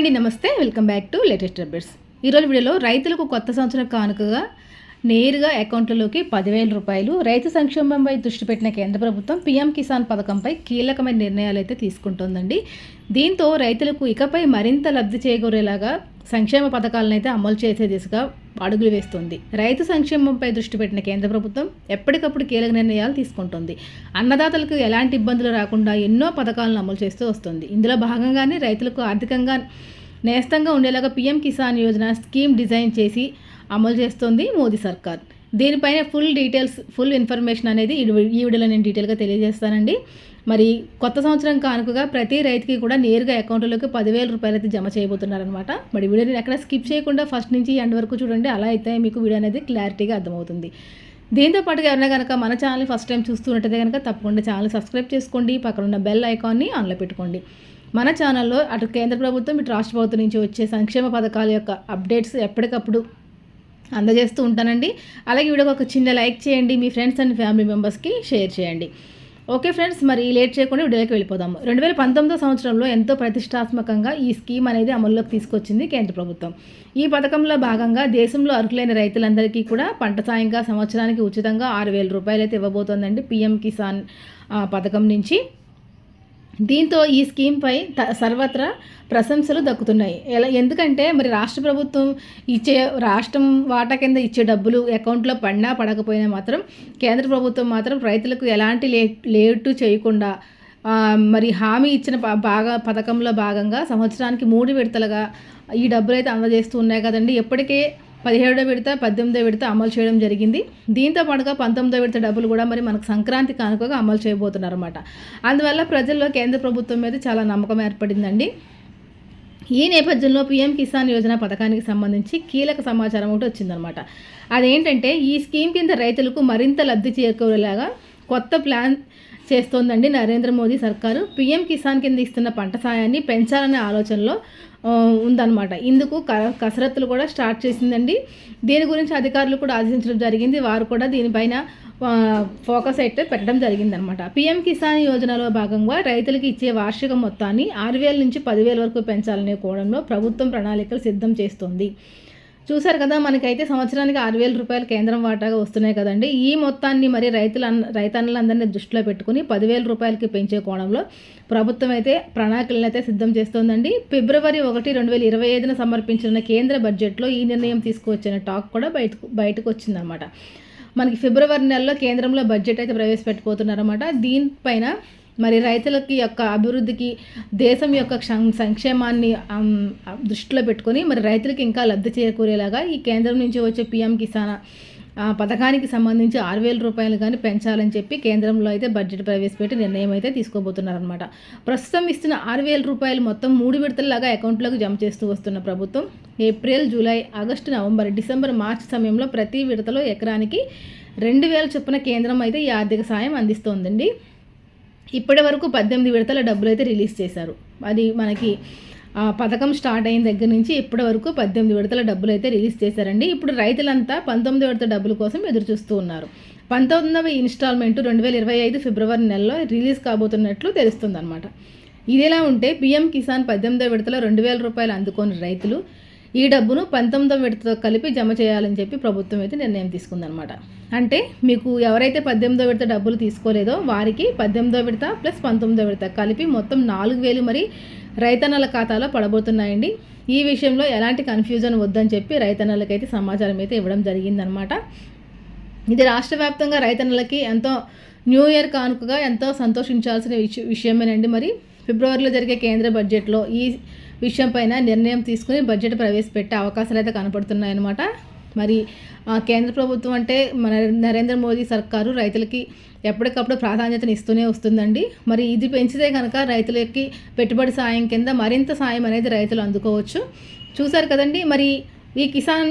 అండి నమస్తే. Welcome back to latest updates. ఈరోజు వీడియోలో రైతులకు కొత్త సంవత్సరం కానుకగా నేరుగా అకౌంట్లలోకి పదివేల రూపాయలు రైతు సంక్షేమంపై దృష్టి పెట్టిన కేంద్ర ప్రభుత్వం పీఎం కిసాన్ పథకంపై కీలకమైన నిర్ణయాలు అయితే తీసుకుంటోందండి. దీంతో రైతులకు ఇకపై మరింత లబ్ధి చేకూరేలాగా సంక్షేమ పథకాలను అయితే అమలు చేసే దిశగా అడుగులు వేస్తుంది. రైతు సంక్షేమంపై దృష్టి పెట్టిన కేంద్ర ప్రభుత్వం ఎప్పటికప్పుడు కీలక నిర్ణయాలు తీసుకుంటుంది. అన్నదాతలకు ఎలాంటి ఇబ్బందులు రాకుండా ఎన్నో పథకాలను అమలు చేస్తూ వస్తుంది. ఇందులో భాగంగానే రైతులకు ఆర్థికంగా నేస్తంగా ఉండేలాగా PM Kisan Yojana scheme design చేసి అమలు చేస్తోంది మోదీ సర్కార్. దీనిపైన ఫుల్ డీటెయిల్స్ ఫుల్ ఇన్ఫర్మేషన్ అనేది ఈ వీడియోలో నేను డీటెయిల్గా తెలియజేస్తానండి. మరి కొత్త సంవత్సరం కానుకగా ప్రతి రైతుకి కూడా నేరుగా అకౌంట్లోకి పదివేల రూపాయలు అయితే జమ చేయబోతున్నారనమాట మరి వీడియోని ఎక్కడ స్కిప్ చేయకుండా ఫస్ట్ నుంచి ఎండ్ వరకు చూడండి అలా అయితే మీకు వీడియో అనేది క్లారిటీగా అర్థమవుతుంది. దీంతో పాటుగా ఎవరైనా కనుక మన ఛానల్ ఫస్ట్ టైం చూస్తున్నట్టయితే కనుక తప్పకుండా ఛానల్ సబ్స్క్రైబ్ చేసుకోండి పక్కన ఉన్న బెల్ ఐకాన్ని ఆన్లో పెట్టుకోండి. మన ఛానల్లో అటు కేంద్ర ప్రభుత్వం ఇటు రాష్ట్ర ప్రభుత్వం నుంచి వచ్చే సంక్షేమ పథకాల యొక్క అప్డేట్స్ ఎప్పటికప్పుడు అందజేస్తూ ఉంటానండి. అలాగే వీడియోకి ఒక చిన్న లైక్ చేయండి మీ ఫ్రెండ్స్ అండ్ ఫ్యామిలీ మెంబర్స్కి షేర్ చేయండి. ఓకే ఫ్రెండ్స్ మరి లేట్ చేయకుండా వీడియోకి వెళ్ళిపోదాము. రెండు వేల పంతొమ్మిదో సంవత్సరంలో ఎంతో ప్రతిష్టాత్మకంగా ఈ స్కీమ్ అనేది అమల్లోకి తీసుకొచ్చింది కేంద్ర ప్రభుత్వం. ఈ పథకంలో భాగంగా దేశంలో అర్హులైన రైతులందరికీ కూడా పంట సాయంగా సంవత్సరానికి ఉచితంగా ఆరు వేల రూపాయలు అయితే ఇవ్వబోతోందండి పీఎం కిసాన్ ఆ, పథకం నుంచి. దీంతో ఈ స్కీమ్పై త సర్వత్రా ప్రశంసలు దక్కుతున్నాయి. ఎలా ఎందుకంటే మరి రాష్ట్ర ప్రభుత్వం ఇచ్చే రాష్ట్రం వాటా కింద ఇచ్చే డబ్బులు అకౌంట్లో పడినా పడకపోయినా మాత్రం కేంద్ర ప్రభుత్వం మాత్రం రైతులకు ఎలాంటి లే లేటు చేయకుండా మరి హామీ ఇచ్చిన బాగా పథకంలో భాగంగా సంవత్సరానికి మూడు విడతలుగా ఈ డబ్బులు అయితే అందజేస్తూ ఉన్నాయి కదండి. ఎప్పటికే పదిహేడో విడత పద్దెనిమిదో విడత అమలు చేయడం జరిగింది. దీంతో పాటుగా పంతొమ్మిదో విడత డబ్బులు కూడా మరి మనకు సంక్రాంతి కానుకగా అమలు చేయబోతున్నారు అనమాట అందువల్ల ప్రజల్లో కేంద్ర ప్రభుత్వం మీద చాలా నమ్మకం ఏర్పడిందండి. ఈ నేపథ్యంలో పీఎం కిసాన్ యోజన పథకానికి సంబంధించి కీలక సమాచారం ఒకటి వచ్చిందనమాట అదేంటంటే ఈ స్కీమ్ కింద రైతులకు మరింత లబ్ధి చేకూరేలాగా కొత్త ప్లాన్ చేస్తోందండి నరేంద్ర మోదీ సర్కారు. పీఎం కిసాన్ కింద ఇస్తున్న పంట సాయాన్ని పెంచాలనే ఆలోచనలో ఉందన్నమాట. ఇందుకు క కసరత్తులు కూడా స్టార్ట్ చేసిందండి. దీని గురించి అధికారులు కూడా ఆదేశించడం జరిగింది. వారు కూడా దీనిపైన ఫోకస్ అయితే పెట్టడం జరిగిందనమాట పీఎం కిసాన్ యోజనలో భాగంగా రైతులకు ఇచ్చే వార్షిక మొత్తాన్ని ఆరు వేల నుంచి పదివేల వరకు పెంచాలనే కోణంలో ప్రభుత్వం ప్రణాళికలు సిద్ధం చేస్తోంది. చూశారు కదా మనకైతే సంవత్సరానికి ఆరు వేల రూపాయలు కేంద్రం వాటాగా వస్తున్నాయి కదండి. ఈ మొత్తాన్ని మరి రైతుల రైతన్నలందరినీ దృష్టిలో పెట్టుకుని పదివేల రూపాయలకి పెంచే కోణంలో ప్రభుత్వం అయితే ప్రణాళికలను అయితే సిద్ధం చేస్తోందండి. ఫిబ్రవరి ఒకటి రెండు వేల ఇరవై ఐదున సమర్పించిన కేంద్ర బడ్జెట్లో ఈ నిర్ణయం తీసుకువచ్చిన టాక్ కూడా బయటకు బయటకు వచ్చిందనమాట మనకి ఫిబ్రవరి నెలలో కేంద్రంలో బడ్జెట్ అయితే ప్రవేశపెట్టబోతున్నారన్నమాట. దీనిపైన మరి రైతులకి యొక్క అభివృద్ధికి దేశం యొక్క సంక్షేమాన్ని దృష్టిలో పెట్టుకొని మరి రైతులకి ఇంకా లబ్ధి చేకూరేలాగా ఈ కేంద్రం నుంచి వచ్చే పిఎం కిసాన్ పథకానికి సంబంధించి ఆరు వేల రూపాయలు కానీ పెంచాలని చెప్పి కేంద్రంలో అయితే బడ్జెట్ ప్రవేశపెట్టి నిర్ణయం అయితే తీసుకోబోతున్నారనమాట ప్రస్తుతం ఇస్తున్న ఆరు వేల రూపాయలు మొత్తం మూడు విడతల్లాగా అకౌంట్లోకి జమ చేస్తూ వస్తున్న ప్రభుత్వం April July August November December March సమయంలో ప్రతి విడతలో ఎకరానికి రెండు వేల చొప్పున కేంద్రం అయితే ఈ ఆర్థిక సాయం అందిస్తోందండి. ఇప్పటి వరకు పద్దెనిమిది విడతల డబ్బులు అయితే రిలీజ్ చేశారు. అది మనకి ఆ పథకం స్టార్ట్ అయిన దగ్గర నుంచి ఇప్పటి వరకు పద్దెనిమిది విడతల డబ్బులు అయితే రిలీజ్ చేశారండి. ఇప్పుడు రైతులంతా పంతొమ్మిది విడత డబ్బుల కోసం ఎదురు చూస్తూ ఉన్నారు. పంతొమ్మిదవ ఇన్స్టాల్మెంట్ రెండు వేల ఇరవై ఐదు ఫిబ్రవరి నెలలో రిలీజ్ కాబోతున్నట్లు తెలుస్తుందన్నమాట. ఇదిలా ఉంటే పీఎం కిసాన్ పద్దెనిమిదవ విడతలో రెండు వేల రూపాయలు అందుకోని రైతులు ఈ డబ్బును పంతొమ్మిదవ విడతతో కలిపి జమ చేయాలని చెప్పి ప్రభుత్వం అయితే నిర్ణయం తీసుకుందనమాట అంటే మీకు ఎవరైతే పద్దెనిమిదో విడత డబ్బులు తీసుకోలేదో వారికి పద్దెనిమిదో విడత ప్లస్ పంతొమ్మిదో విడత కలిపి మొత్తం నాలుగు వేలు మరి రైతన్నల ఖాతాలో పడబోతున్నాయండి. ఈ విషయంలో ఎలాంటి కన్ఫ్యూజన్ వద్దని చెప్పి రైతన్నలకైతే సమాచారం అయితే ఇవ్వడం జరిగిందనమాట ఇది రాష్ట్ర వ్యాప్తంగా రైతన్నలకి ఎంతో న్యూ ఇయర్ కానుకగా ఎంతో సంతోషించాల్సిన విష విషయమేనండి మరి. ఫిబ్రవరిలో జరిగే కేంద్ర బడ్జెట్లో ఈ విషయంపైన నిర్ణయం తీసుకుని బడ్జెట్ ప్రవేశపెట్టే అవకాశాలు అయితే కనపడుతున్నాయన్నమాట. మరి ఆ, కేంద్ర ప్రభుత్వం అంటే మన నరేంద్ర మోదీ సర్కారు రైతులకి ఎప్పటికప్పుడు ప్రాధాన్యతను ఇస్తూనే వస్తుందండి. మరి ఇది పెంచితే కనుక రైతులకి పెట్టుబడి సాయం కింద మరింత సాయం అనేది రైతులు అందుకోవచ్చు. చూసారు కదండి మరి ఈ కిసాన్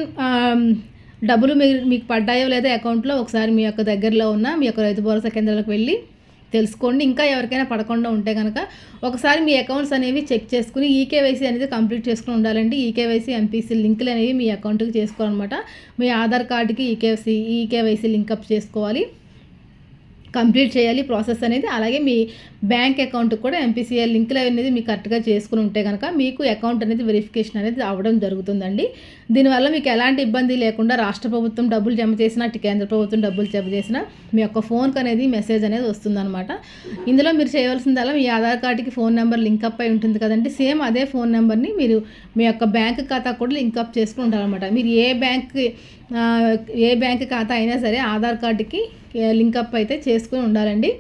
డబ్బులు మీరు మీకు పడ్డాయో లేదా అకౌంట్లో ఒకసారి మీ యొక్క దగ్గరలో ఉన్న మీ యొక్క రైతు భరోసా కేంద్రాలకు వెళ్ళి తెలుసుకోండి. ఇంకా ఎవరికైనా పడకుండా ఉంటే కనుక ఒకసారి మీ అకౌంట్స్ అనేవి చెక్ చేసుకుని ఈకేవైసీ అనేది కంప్లీట్ చేసుకుని ఉండాలండి. ఈకేవైసీ ఎంపీసీ లింకులు అనేవి మీ అకౌంట్కి చేసుకోవాలన్నమాట. మీ ఆధార్ కార్డుకి ఈకేవైసీ ఈకేవైసీ లింకప్ చేసుకోవాలి. కంప్లీట్ చేయాలి ప్రాసెస్ అనేది. అలాగే మీ బ్యాంక్ అకౌంట్ కూడా ఎంపీసీఎల్ లింక్లు అనేది మీకు కరెక్ట్గా చేసుకుని ఉంటే కనుక మీకు అకౌంట్ అనేది వెరిఫికేషన్ అనేది అవ్వడం జరుగుతుందండి. దీనివల్ల మీకు ఎలాంటి ఇబ్బంది లేకుండా రాష్ట్ర ప్రభుత్వం డబ్బులు జమ చేసినా అటు కేంద్ర ప్రభుత్వం డబ్బులు జమ చేసినా మీ యొక్క ఫోన్కి అనేది మెసేజ్ అనేది వస్తుందన్నమాట. ఇందులో మీరు చేయవలసిందల్లా మీ ఆధార్ కార్డుకి ఫోన్ నెంబర్ లింక్అప్ అయి ఉంటుంది కదండి. సేమ్ అదే ఫోన్ నెంబర్ని మీరు మీ యొక్క బ్యాంక్ ఖాతా కూడా లింకప్ చేసుకుని ఉంటారనమాట మీరు ఏ బ్యాంక్ ఏ బ్యాంక్ ఖాతా అయినా సరే ఆధార్ కార్డుకి లింకప్ అయితే చేసుకుని ఉండాలండి.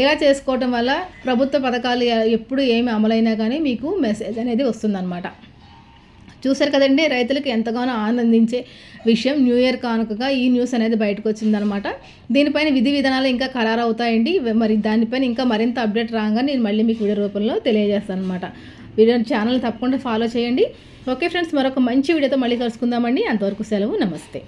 ఇలా చేసుకోవటం వల్ల ప్రభుత్వ పథకాలు ఎప్పుడు ఏమి అమలైనా కానీ మీకు మెసేజ్ అనేది వస్తుందన్నమాట. చూశారు కదండి రైతులకు ఎంతగానో ఆనందించే విషయం న్యూ ఇయర్ కానుకగా ఈ న్యూస్ అనేది బయటకు వచ్చిందనమాట దీనిపైన విధి విధానాలు ఇంకా ఖరారు అవుతాయండి మరి దానిపైన ఇంకా మరింత అప్డేట్ రాగానే నేను మళ్ళీ మీకు వీడియో రూపంలో తెలియజేస్తాను అనమాట వీడియో ఛానల్ తప్పకుండా ఫాలో చేయండి. ఓకే ఫ్రెండ్స్ మరొక మంచి వీడియోతో మళ్ళీ కలుసుకుందామండి. అంతవరకు సెలవు నమస్తే.